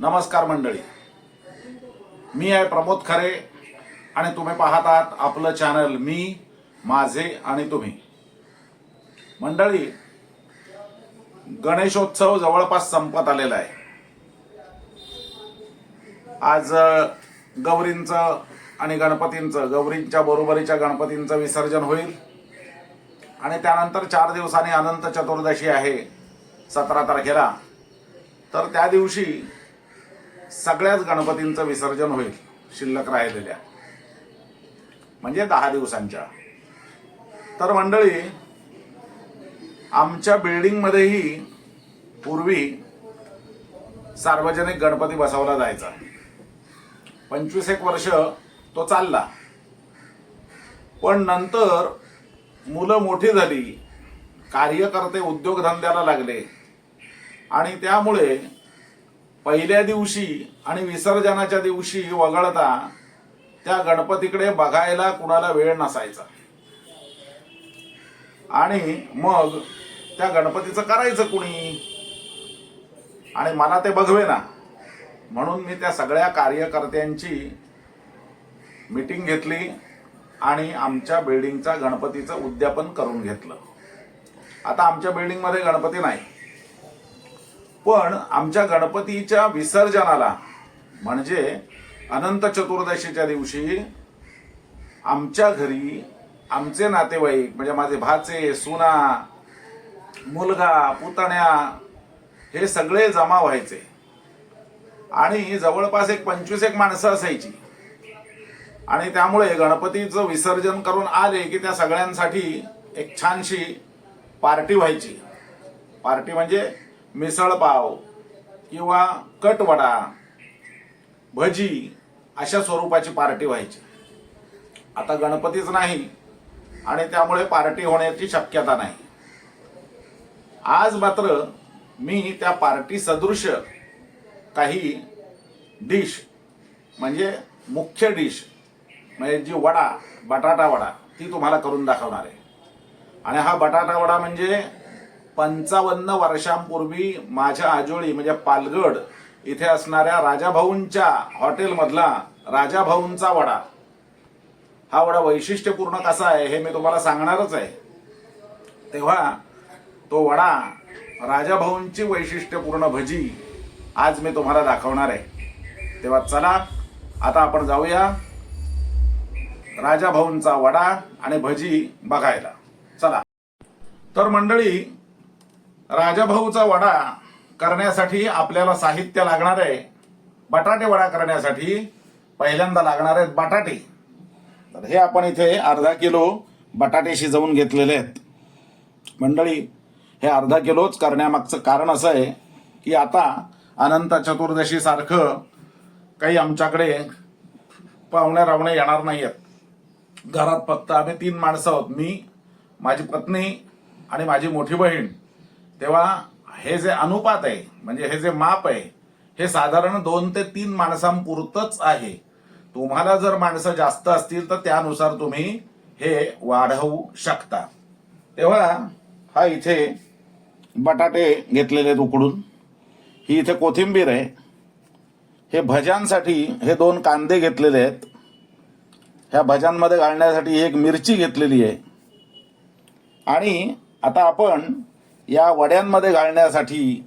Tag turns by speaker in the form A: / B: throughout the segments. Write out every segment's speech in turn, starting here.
A: नमस्कार मंडळी. मी आहे प्रमोद खरे आणि तुम्ही पाहत आहात आपलं चॅनल मी माझे आणि तुम्ही. मंडळी गणेशोत्सव जवळपास संपत आलेला आहे. आज गौरींचं आणि गणपतींचं गौरींच्या बरोबरीच्या गणपतींचं विसर्जन होईल. आणि त्यानंतर चार दिवसांनी अनंत चतुर्दशी आहे सतरा तारखेला. तर त्या दिवशी सगळ्याच गणपतींचं विसर्जन होईल शिल्लक राहिलेल्या. म्हणजे दहा दिवसांच्या. तर मंडळी आमच्या बिल्डिंगमध्येही पूर्वी सार्वजनिक गणपती बसवला जायचा. पंचवीस एक वर्ष तो चालला. पण नंतर मुलं मोठी झाली कार्यकर्ते उद्योगधंद्याला लागले. आणि त्यामुळे पहिल्या दिवशी आणि विसर्जनाच्या दिवशी वगळता त्या गणपतीकडे बघायला कुणाला वेळ नसायचा. आणि मग त्या गणपतीचं करायचं कुणी? आणि मला ते बघवे ना म्हणून मी त्या सगळ्या कार्यकर्त्यांची मीटिंग घेतली आणि आमच्या बिल्डिंगचा गणपतीचं उद्यापन करून घेतलं. आता आमच्या बिल्डिंगमध्ये गणपती नाही. पण आमच्या गणपतीच्या विसर्जनाला म्हणजे अनंत चतुर्दशीच्या दिवशी आमच्या घरी आमचे नातेवाईक म्हणजे माझे भाचे सुना मुलगा पुतण्या हे सगळे जमा व्हायचे. आणि जवळपास एक पंचवीस एक माणसं असायची. आणि त्यामुळे गणपतीचं विसर्जन करून आले की त्या सगळ्यांसाठी एक छानशी पार्टी व्हायची. पार्टी म्हणजे मिसळपाव किंवा कटवडा भजी अशा स्वरूपाची पार्टी व्हायची. आता गणपतीच नाही आणि त्यामुळे पार्टी होण्याची शक्यता नाही. आज मात्र मी त्या पार्टी सदृश काही डिश म्हणजे मुख्य डिश म्हणजे जी वडा बटाटा वडा ती तुम्हाला करून दाखवणार आहे. आणि हा बटाटा वडा म्हणजे पंचावन्न वर्षांपूर्वी माझ्या आजोळी म्हणजे पालगड इथे असणाऱ्या राजाभाऊंच्या हॉटेलमधला राजाभाऊंचा वडा. हा वडा वैशिष्ट्यपूर्ण कसा आहे हे मी तुम्हाला सांगणारच आहे. तेव्हा तो वडा राजाभाऊंची वैशिष्ट्यपूर्ण भजी आज मी तुम्हाला दाखवणार आहे. तेव्हा चला आता आपण जाऊया राजाभाऊंचा वडा आणि भजी बघायला. चला. तर मंडळी राजाभाऊचा वडा करण्यासाठी आपल्याला साहित्य लागणार आहे. बटाटे वडा करण्यासाठी पहिल्यांदा लागणार आहेत बटाटे. तर हे आपण इथे अर्धा किलो बटाटे शिजवून घेतलेले आहेत. मंडळी हे अर्धा किलोच करण्यामागचं कारण असं आहे की आता अनंत चतुर्दशीसारखं काही आमच्याकडे पाहुणे रावणे येणार नाही आहेत घरात फक्त आम्ही तीन माणसं आहोत. मी माझी पत्नी आणि माझी मोठी बहीण. तेव्हा हे जे अनुपात आहे म्हणजे हे जे माप आहे हे साधारण दोन ते तीन माणसांपुरतच आहे. तुम्हाला जर माणसं जास्त असतील तर त्यानुसार तुम्ही हे वाढवू शकता. तेव्हा हा इथे बटाटे घेतलेले आहेत उकडून. ही इथे कोथिंबीर आहे. हे भज्यांसाठी हे दोन कांदे घेतलेले आहेत. ह्या भज्यांमध्ये घालण्यासाठी एक मिरची घेतलेली आहे. आणि आता आपण या वड्यांमध्ये घालण्यासाठी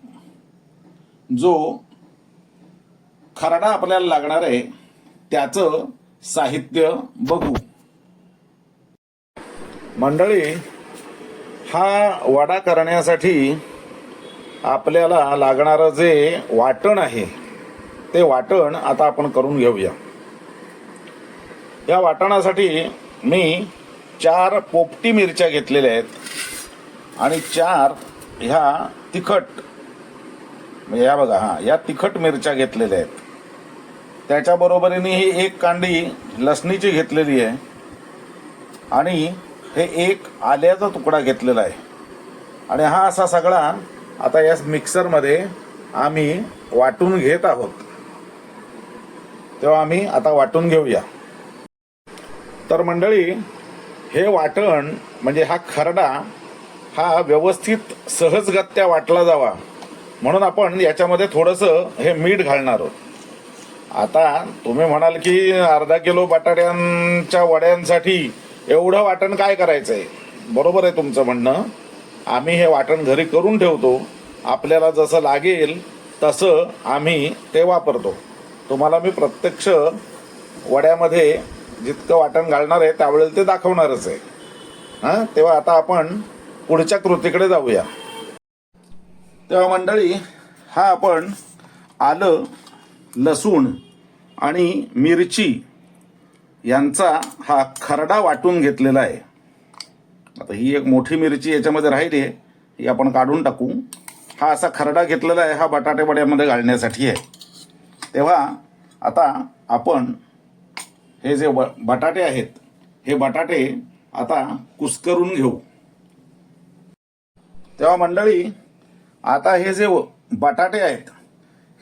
A: जो खरडा आपल्याला लागणार आहे त्याचं साहित्य बघू. मंडळी हा वडा करण्यासाठी आपल्याला लागणारं जे वाटण आहे ते वाटण आता आपण करून घेऊया. या वाटणासाठी मी चार पोपटी मिरच्या घेतलेल्या आहेत आणि चार ह्या तिखट म्हणजे या बघा हा या तिखट मिरच्या घेतलेल्या आहेत. त्याच्याबरोबरीने ही एक कांडी लसणीची घेतलेली आहे. आणि हे एक आल्याचा तुकडा घेतलेला आहे. आणि हा असा सगळा आता या मिक्सरमध्ये आम्ही वाटून घेत आहोत. तेव्हा आम्ही आता वाटून घेऊया. तर मंडळी हे वाटण म्हणजे हा खरडा हा व्यवस्थित सहजगत्या वाटला जावा. म्हणून आपण याच्यामध्ये थोडंसं हे मीठ घालणार आहोत. आता तुम्ही म्हणाल की अर्धा किलो बटाट्यांच्या वड्यांसाठी एवढं वाटण काय करायचं आहे बरोबर आहे तुमचं म्हणणं. आम्ही हे वाटण घरी करून ठेवतो. आपल्याला जसं लागेल तसं आम्ही ते वापरतो. तुम्हाला मी प्रत्यक्ष वड्यामध्ये जितकं वाटण घालणार आहे त्यावेळेला ते दाखवणारच आहे. हां तेव्हा आता आपण पुढच्या कृतीकडे जाऊया. तेव्हा मंडळी हा आपण आलं लसूण आणि मिरची यांचा हा खरडा वाटून घेतलेला आहे. आता ही एक मोठी मिरची याच्यामध्ये राहिली आहे ही आपण काढून टाकू. हा असा खरडा घेतलेला आहे हा बटाटे वड्यामध्ये घालण्यासाठी आहे. तेव्हा आता आपण हे जे ब बटाटे आहेत हे बटाटे आता कुस्करून घेऊ. तेव्हा मंडळी आता हे जे बटाटे आहेत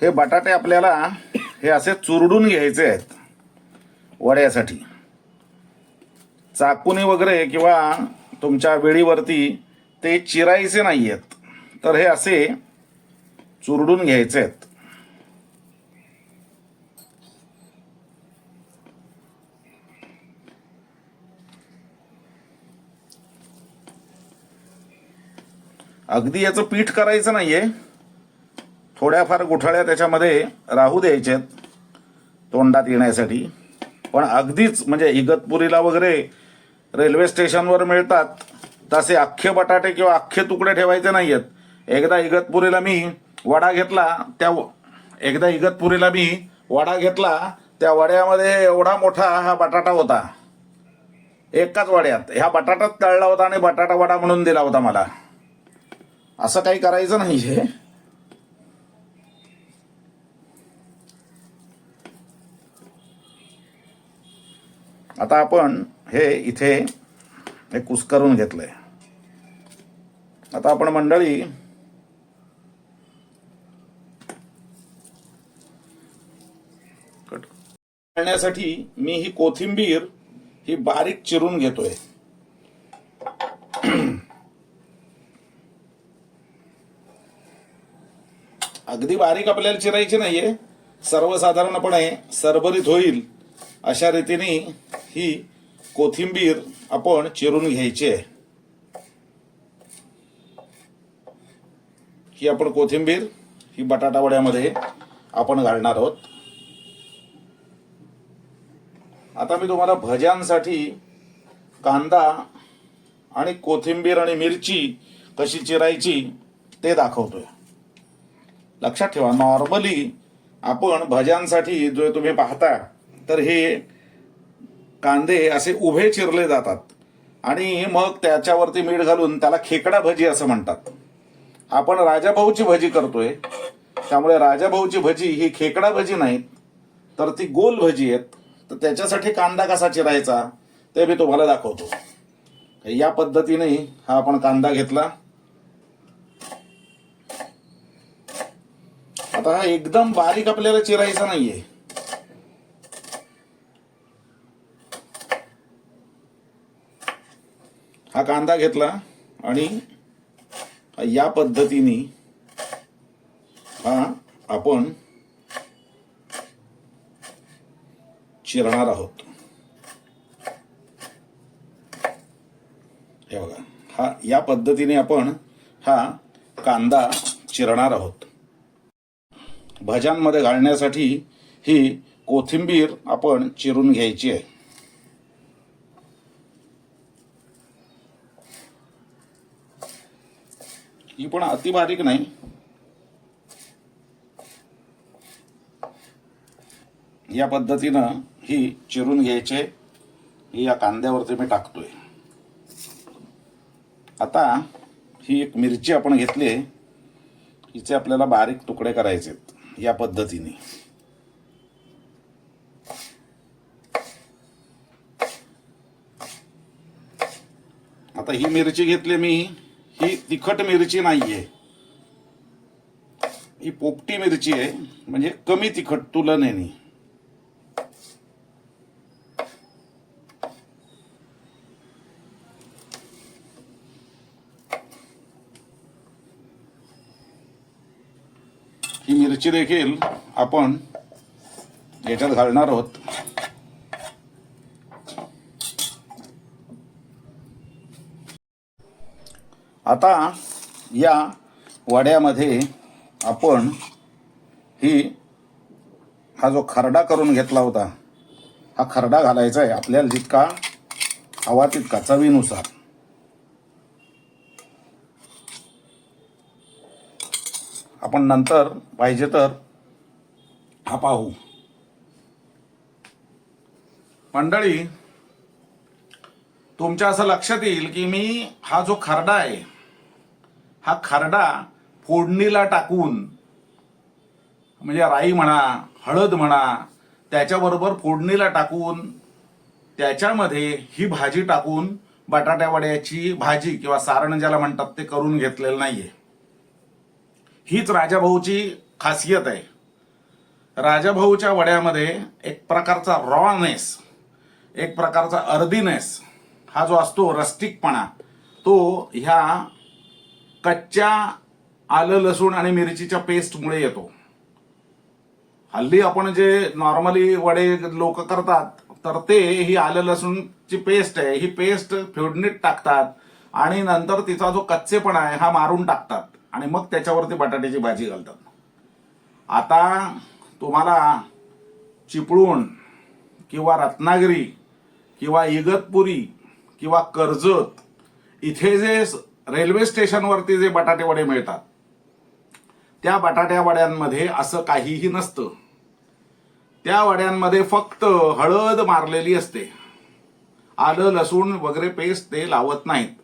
A: हे बटाटे आपल्याला हे असे चुरडून घ्यायचे आहेत वड्यासाठी. चाकूने वगैरे किंवा तुमच्या वेळीवरती ते चिरायचे नाही आहेत तर हे असे चुरडून घ्यायचे आहेत. अगदी याचं पीठ करायचं नाहीये. थोड्याफार गुठळ्या त्याच्यामध्ये राहू द्यायच्यात तोंडात येण्यासाठी. पण अगदीच म्हणजे इगतपुरीला वगैरे रेल्वे स्टेशनवर मिळतात तसे अख्खे बटाटे किंवा अख्खे तुकडे ठेवायचे नाही आहेत एकदा इगतपुरीला मी वडा घेतला त्या एकदा इगतपुरीला मी वडा घेतला त्या वड्यामध्ये एवढा मोठा हा बटाटा होता. एकाच वड्यात. ह्या बटाटाच तळला होता आणि बटाटा वडा म्हणून दिला होता मला. असं काही करायचं नाहीये. आता आपण हे इथे हे कुस्करून घेतलंय. आता आपण मंडळी करण्यासाठी मी ही कोथिंबीर ही बारीक चिरून घेतोय. अगदी बारीक आपल्याला चिरायची नाहीये. सर्वसाधारणपणे सरभरीत होईल अशा रीतीने ही कोथिंबीर आपण चिरून घ्यायची आहे. ही आपण कोथिंबीर ही बटाटा वड्यामध्ये आपण घालणार आहोत. आता मी तुम्हाला भज्यांसाठी कांदा आणि कोथिंबीर आणि मिरची कशी चिरायची ते दाखवतोय. लक्षात ठेवा नॉर्मली आपण भज्यांसाठी जो तुम्ही पाहता तर हे कांदे असे उभे चिरले जातात. आणि मग त्याच्यावरती मीठ घालून त्याला खेकडा भजी असं म्हणतात. आपण राजाभाऊची भजी करतोय त्यामुळे राजाभाऊची भजी ही खेकडा भजी नाहीत तर ती गोल भजी आहेत. तर त्याच्यासाठी कांदा कसा चिरायचा ते मी तुम्हाला दाखवतो. या पद्धतीने हा आपण कांदा घेतला. आता हा एकदम बारीक आपल्याला चिरायचा नाहीये. हा कांदा घेतला आणि या पद्धतीने हा आपण चिरणार आहोत. हे बघा हा या पद्धतीने आपण हा कांदा चिरणार आहोत. भज्यांमध्ये घालण्यासाठी ही कोथिंबीर आपण चिरून घ्यायची आहे. ही पण अति बारीक नाही. या पद्धतीनं ही चिरून घ्यायचे. ही या कांद्यावरती मी टाकतोय. आता ही एक मिरची आपण घेतली आहे. हिचे आपल्याला बारीक तुकडे करायचे आहेत या पद्धतीने. आता ही मिरची घेतली मी. ही तिखट मिरची नाहीये. ही पोपटी मिरची आहे. म्हणजे कमी तिखट तुलनेने. मिरची देखील आपण याच्यात घालणार आहोत. आता या वाड्यामध्ये आपण ही हा जो खरडा करून घेतला होता हा खरडा घालायचा आहे. आपल्याला जितका हवा तितका चवीनुसार. आपण नंतर पाहिजे तर हा पाहू. मंडळी तुमच्या असं लक्षात येईल की मी हा जो खरडा आहे हा खरडा फोडणीला टाकून म्हणजे राई म्हणा हळद म्हणा त्याच्याबरोबर फोडणीला टाकून त्याच्यामध्ये ही भाजी टाकून बटाट्यावड्याची भाजी किंवा सारण ज्याला म्हणतात ते करून घेतलेलं नाही आहे हीच राजाभाऊची खासियत आहे. राजाभाऊच्या वड्यामध्ये एक प्रकारचा रॉनेस एक प्रकारचा अर्दीनेस हा जो असतो रस्टिकपणा तो ह्या कच्च्या आलं लसूण आणि मिरचीच्या पेस्टमुळे येतो. हल्ली आपण जे नॉर्मली वडे लोक करतात तर ते ही आलं लसूणची पेस्ट आहे. ही पेस्ट फोडणीत टाकतात आणि नंतर तिचा जो कच्चेपणा आहे हा मारून टाकतात. आणि मग त्याच्यावरती बटाट्याची भाजी घालतात. आता तुम्हाला चिपळूण किंवा रत्नागिरी किंवा इगतपुरी किंवा कर्जत इथे जे रेल्वे स्टेशनवरती जे बटाटेवडे मिळतात त्या बटाट्या वड्यांमध्ये असं काहीही नसतं. त्या वड्यांमध्ये फक्त हळद मारलेली असते. आलं लसूण वगैरे पेस्ट ते लावत नाहीत.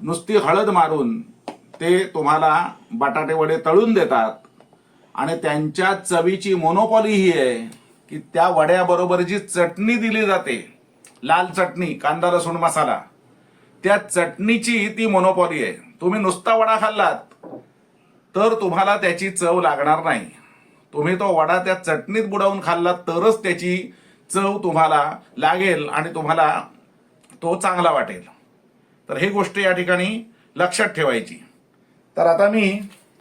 A: नुसती हळद मारून ते तुम्हाला बटाटे वडे तळून देतात. आणि त्यांच्या चवीची मोनोपॉली ही आहे की त्या वड्याबरोबर जी चटणी दिली जाते लाल चटणी कांदा लसूण मसाला त्या चटणीची ती मोनोपॉली आहे. तुम्ही नुसता वडा खाल्लात तर तुम्हाला त्याची चव लागणार नाही. तुम्ही तो वडा त्या चटणीत बुडवून खाल्ला तरच त्याची चव तुम्हाला लागेल आणि तुम्हाला तो चांगला वाटेल. तर ही गोष्ट या ठिकाणी लक्षात ठेवायची. तर आता मी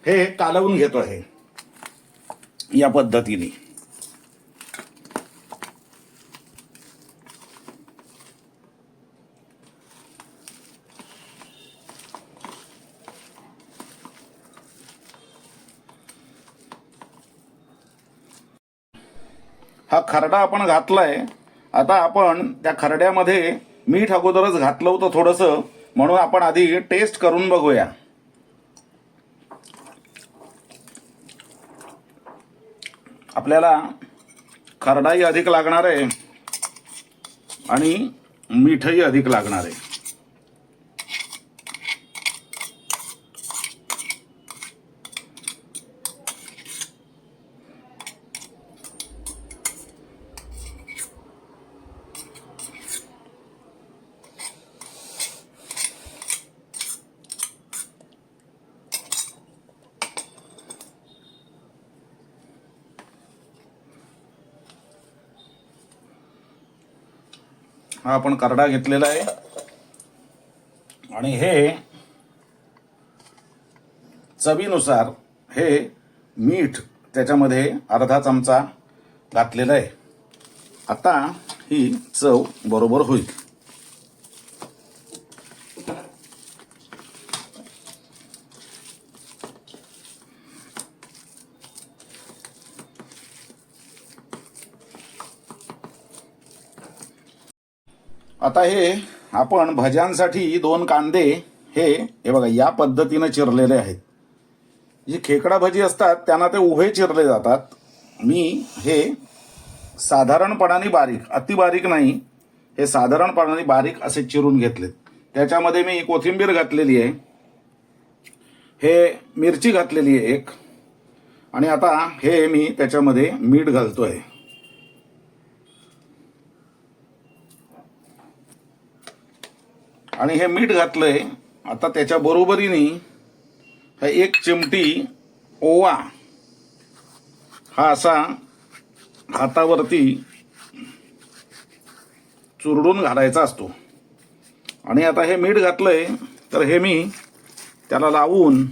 A: हे कालवून घेतो आहे या पद्धतीने. हा खरडा आपण घातलाय. आता आपण त्या खरड्यामध्ये मीठ अगोदरच घातलं होतं थोडंसं. म्हणून आपण आधी टेस्ट करून बघूया. आपल्याला खरडाही अधिक लागणार आहे आणि मीठही अधिक लागणार आहे. हा आपण करडा घेतलेला आहे. आणि हे चवीनुसार हे मीठ त्याच्यामध्ये अर्धा चमचा घातलेला आहे. आता ही चव बरोबर होईल. आता हे आपण भज्यांसाठी दोन कांदे हे हे बघा या पद्धतीनं चिरलेले आहेत. जी खेकडा भजी असतात त्यांना ते उभे चिरले जातात. मी हे साधारणपणाने बारीक अति बारीक नाही हे साधारणपणाने बारीक असे चिरून घेतलेत. त्याच्यामध्ये मी कोथिंबीर घातलेली आहे. हे मिरची घातलेली आहे एक. आणि आता हे मी त्याच्यामध्ये मीठ घालतो आहे आणि हे मीठ घातलंय आता त्याच्या बरोबरीने हा एक चिमटी ओवा हा असा हातावरती चुरडून घालायचा असतो. आणि आता हे मीठ घातलंय तर हे मी त्याला लावून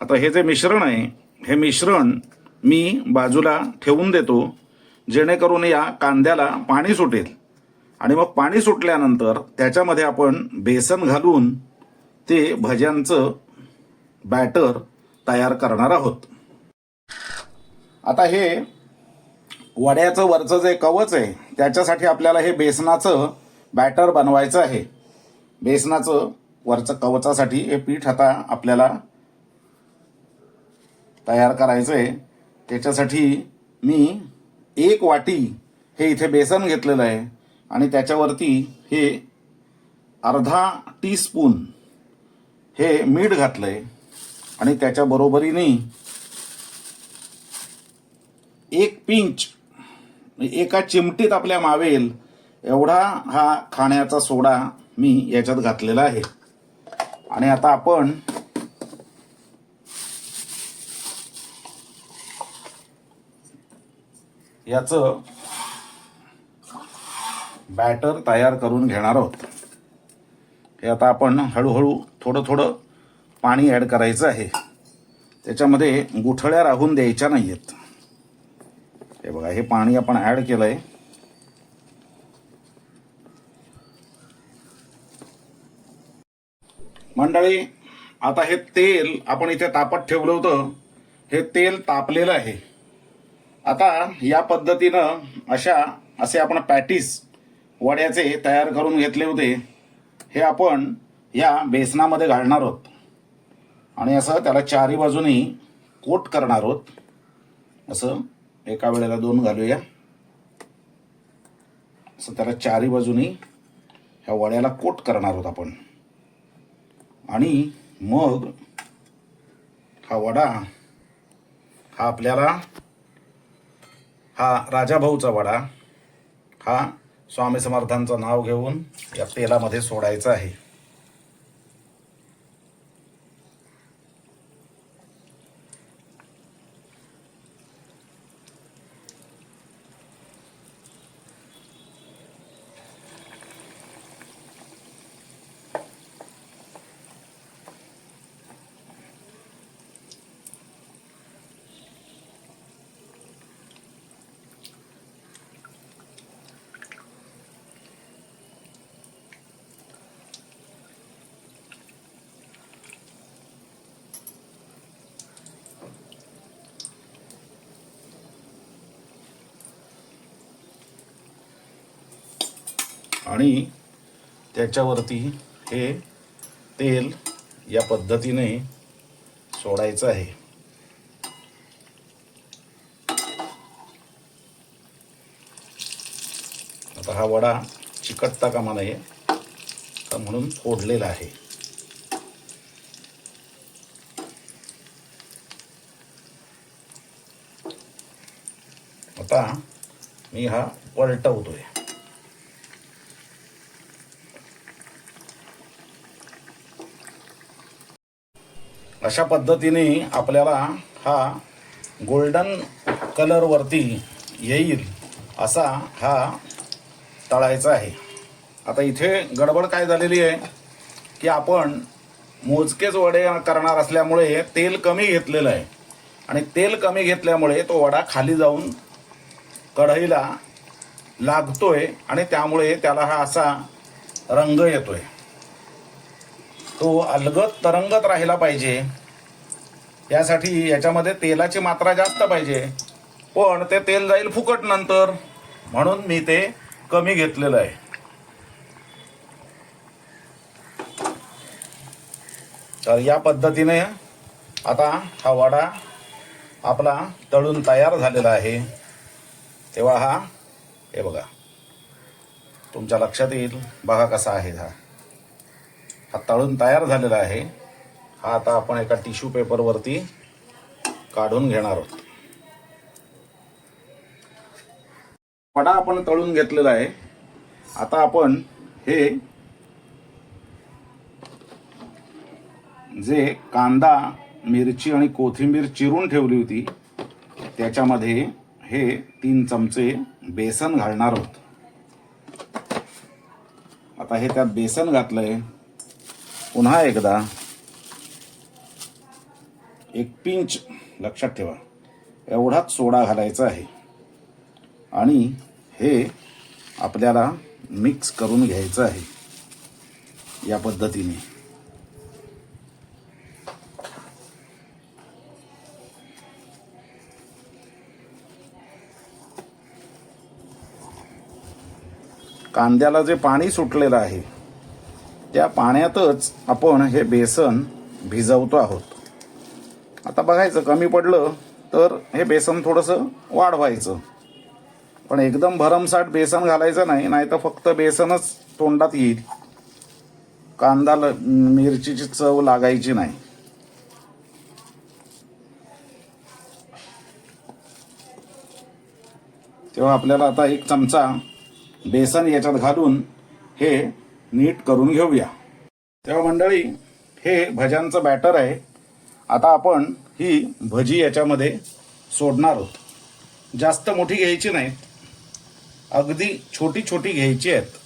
A: आता हे जे मिश्रण आहे हे मिश्रण मी बाजूला ठेवून देतो. जेणेकरून या कांद्याला पाणी सुटेल. आणि मग पाणी सुटल्यानंतर त्याच्यामध्ये आपण बेसन घालून ते भज्यांचं बॅटर तयार करणार आहोत. आता हे वड्याचं वरचं जे कवच आहे त्याच्यासाठी आपल्याला हे बेसनाचं बॅटर बनवायचं आहे. बेसनाचं वरचं कवचासाठी हे पीठ आता आपल्याला तयार करायचं आहे त्याच्यासाठी मी एक वाटी हे इथे बेसन घेतलेलं आहे आणि त्याच्यावरती हे अर्धा टीस्पून हे मीठ घातलं आहे आणि त्याच्या बरोबरीने एक पिंच एका चिमटीत आपल्या मावेल एवढा हा खाण्याचा सोडा मी याच्यात घातलेला आहे. आणि आता आपण याचं बॅटर तयार करून घेणार आहोत. हे आता आपण हळूहळू थोडं थोडं पाणी ॲड करायचं आहे. त्याच्यामध्ये गुठळ्या राहून द्यायच्या नाही आहेत हे बघा हे पाणी आपण ॲड केलं आहे मंडळी आता हे तेल आपण इथे तापत ठेवलं होतं. हे तेल तापलेलं आहे. आता या पद्धतीनं अशा असे आपण पॅटीस वड्याचे तयार करून घेतले होते हे आपण या बेसनामध्ये घालणार आहोत. आणि असं त्याला चारी बाजूनी कोट करणार आहोत. असं एका वेळेला दोन घालूया. असं त्याला चारी बाजूनी ह्या वड्याला कोट करणार आहोत आपण. आणि मग हा वडा हा आपल्याला हा राजाभाऊचा वडा हा स्वामी समर्थांचं नाव घेऊन या तेलामध्ये सोडायचा आहे. आणि त्याच्यावरती हे तेल या पद्धतीने सोडायचं आहे. आता हा वडा चिकटता कामा नये का म्हणून फोडलेला आहे. आता मी हा पलटवतोय अशा पद्धतीने आपल्याला हा गोल्डन कलरवरती येईल असा हा तळायचा आहे. आता इथे गडबड काय झालेली आहे की आपण मोजकेच वडे करणार असल्यामुळे तेल कमी घेतलेलं आहे. आणि तेल कमी घेतल्यामुळे तो वडा खाली जाऊन कढईला लागतोय आणि त्यामुळे त्याला हा असा रंग येतोय. तो अलगत तरंगत राहिला पाहिजे. यासाठी याच्यामध्ये तेलाची मात्रा जास्त पाहिजे. पण ते तेल जाईल फुकट नंतर. म्हणून मी ते कमी घेतलेलं आहे. तर या पद्धतीने आता हा वडा आपला तळून तयार झालेला आहे. तेव्हा हा हे बघा. तुमच्या लक्षात येईल. बघा कसा आहे हा. हा तळून तयार झालेला आहे. हा आता आपण एका टिश्यू पेपरवरती काढून घेणार आहोत. वडा आपण तळून घेतलेला आहे. आता आपण हे जे कांदा मिरची आणि कोथिंबीर चिरून ठेवली होती त्याच्यामध्ये हे तीन चमचे बेसन घालणार आहोत. आता हे त्यात बेसन घातलंय. पुन्हा एकदा एक पिंच लक्षात ठेवा. एवढाच सोडा घालायचा आहे. आणि हे आपल्याला मिक्स करून घ्यायचं आहे. या पद्धतीने. कांद्याला जे पाणी सुटलेलं आहे त्या पाण्यातच आपण हे बेसन भिजवतो आहोत. आता बघायचं कमी पडलं तर हे बेसन थोडंसं वाढवायचं. पण एकदम भरमसाठ बेसन घालायचं नाही नाही तर फक्त बेसनच तोंडात येईल. कांदा ल- मिरचीची चव लागायची नाही. तेव्हा आपल्याला आता एक चमचा बेसन याच्यात घालून हे नीट करून घेऊया. तेव्हा मंडळी हे भज्यांचं बॅटर आहे. आता आपण ही भजी याच्यामध्ये सोडणार आहोत. जास्त मोठी घ्यायची नाही. अगदी छोटी छोटी घ्यायची आहेत.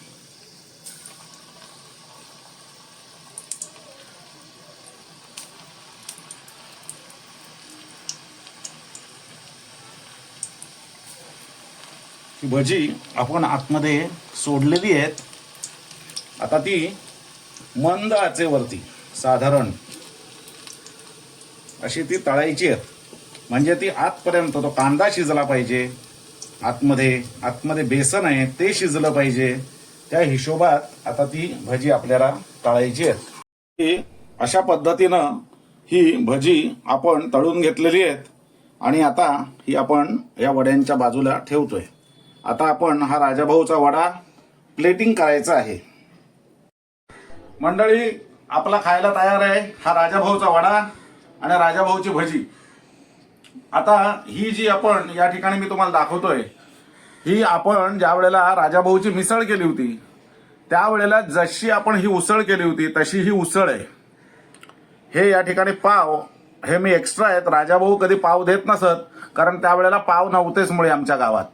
A: भजी आपण आतमध्ये सोडलेली आहेत. आता ती मंद आचेवरती साधारण. अशी ती तळायची आहेत म्हणजे ती आतपर्यंत तो कांदा शिजला पाहिजे. आतमध्ये आतमध्ये बेसन आहे ते शिजलं पाहिजे. त्या हिशोबात आता ती भजी आपल्याला तळायची आहेत अशा पद्धतीनं ही भजी आपण तळून घेतलेली आहेत. आणि आता ही आपण या वड्यांच्या बाजूला ठेवतोय. आता आपण हा राजाभाऊचा वडा प्लेटिंग करायचा आहे. मंडळी आपला खायला तयार आहे. हा राजाभाऊचा वडा आणि राजाभाऊची भजी. आता ही जी आपण या ठिकाणी मी तुम्हाला दाखवतोय ही आपण ज्या वेळेला राजाभाऊची मिसळ केली होती त्यावेळेला जशी आपण ही उसळ केली होती तशी ही उसळ आहे. हे या ठिकाणी पाव हे मी एक्स्ट्रा आहेत. राजाभाऊ कधी पाव देत नसत कारण त्यावेळेला पाव नव्हतेच मुळे आमच्या गावात.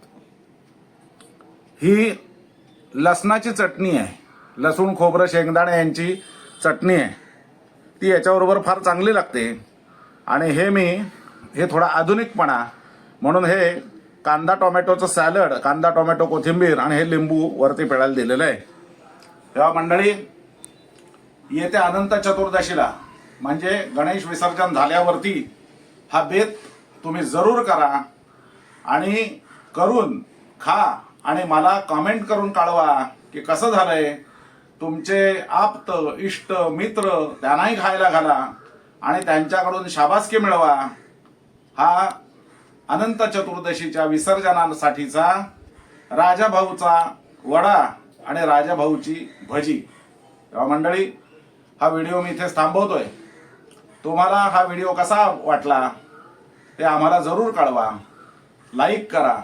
A: ही लसणाची चटणी आहे. लसूण खोबरं शेंगदाणे यांची चटणी आहे. ती याच्याबरोबर फार चांगली लागते. आणि हे मी हे थोडा आधुनिकपणा. म्हणून हे कांदा टोमॅटोचं सॅलड कांदा टोमॅटो कोथिंबीर आणि हे लिंबू वरती पिळायला दिलेलं आहे. तेव्हा मंडळी येत्या अनंत चतुर्दशीला म्हणजे गणेश विसर्जन झाल्यावरती हा बेत तुम्ही जरूर करा. आणि करून खा आणि मला कमेंट करून कळवा की कसं झालंय. तुमचे आप्त इष्ट मित्र त्यांनाही खायला घाला आणि त्यांच्याकडून शाबासकी मिळवा. हा अनंत चतुर्दशीच्या विसर्जनासाठीचा राजाभाऊचा वडा आणि राजाभाऊची भजी. तेव्हा मंडळी हा व्हिडिओ मी इथेच थांबवतोय. तुम्हाला हा व्हिडिओ कसा वाटला ते आम्हाला जरूर कळवा. लाईक करा.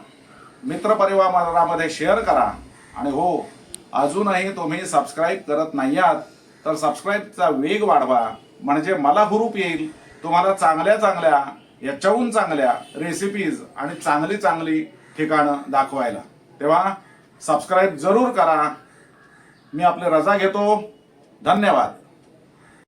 A: मित्रपरिवारामध्ये शेअर करा. आणि हो अजूनही तुम्ही सबस्क्राईब करत नाही आहात तर सबस्क्राईबचा वेग वाढवा. म्हणजे मला हुरूप येईल. तुम्हाला चांगल्या चांगल्या याच्याहून चांगल्या रेसिपीज आणि चांगली चांगली ठिकाणं दाखवायला. तेव्हा सबस्क्राईब जरूर करा. मी आपली रजा घेतो. धन्यवाद.